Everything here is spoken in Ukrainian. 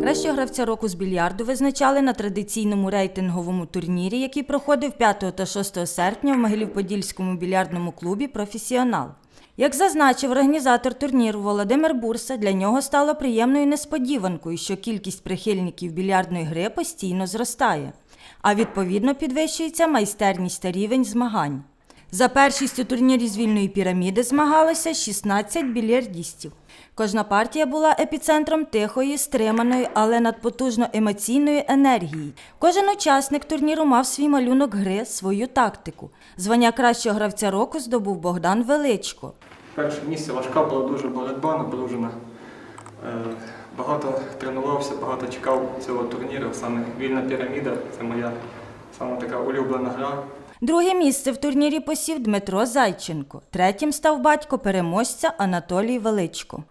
Кращого гравця року з більярду визначали на традиційному рейтинговому турнірі, який проходив 5 та 6 серпня в Могилів-Подільському більярдному клубі Професіонал. Як зазначив організатор турніру Володимир Бурса, для нього стало приємною несподіванкою, що кількість прихильників більярдної гри постійно зростає, а відповідно підвищується майстерність та рівень змагань. За першість у турнірі з вільної піраміди змагалося 16 більярдістів. Кожна партія була епіцентром тихої, стриманої, але надпотужно емоційної енергії. Кожен учасник турніру мав свій малюнок гри, свою тактику. Звання кращого гравця року здобув Богдан Величко. Перше місце важка була дуже боротьба напружена. Е, Багато тренувався, багато чекав цього турніру. Саме вільна піраміда це моя саме така улюблена гра. Друге місце в турнірі посів Дмитро Зайченко. Третім став батько переможця Анатолій Величко.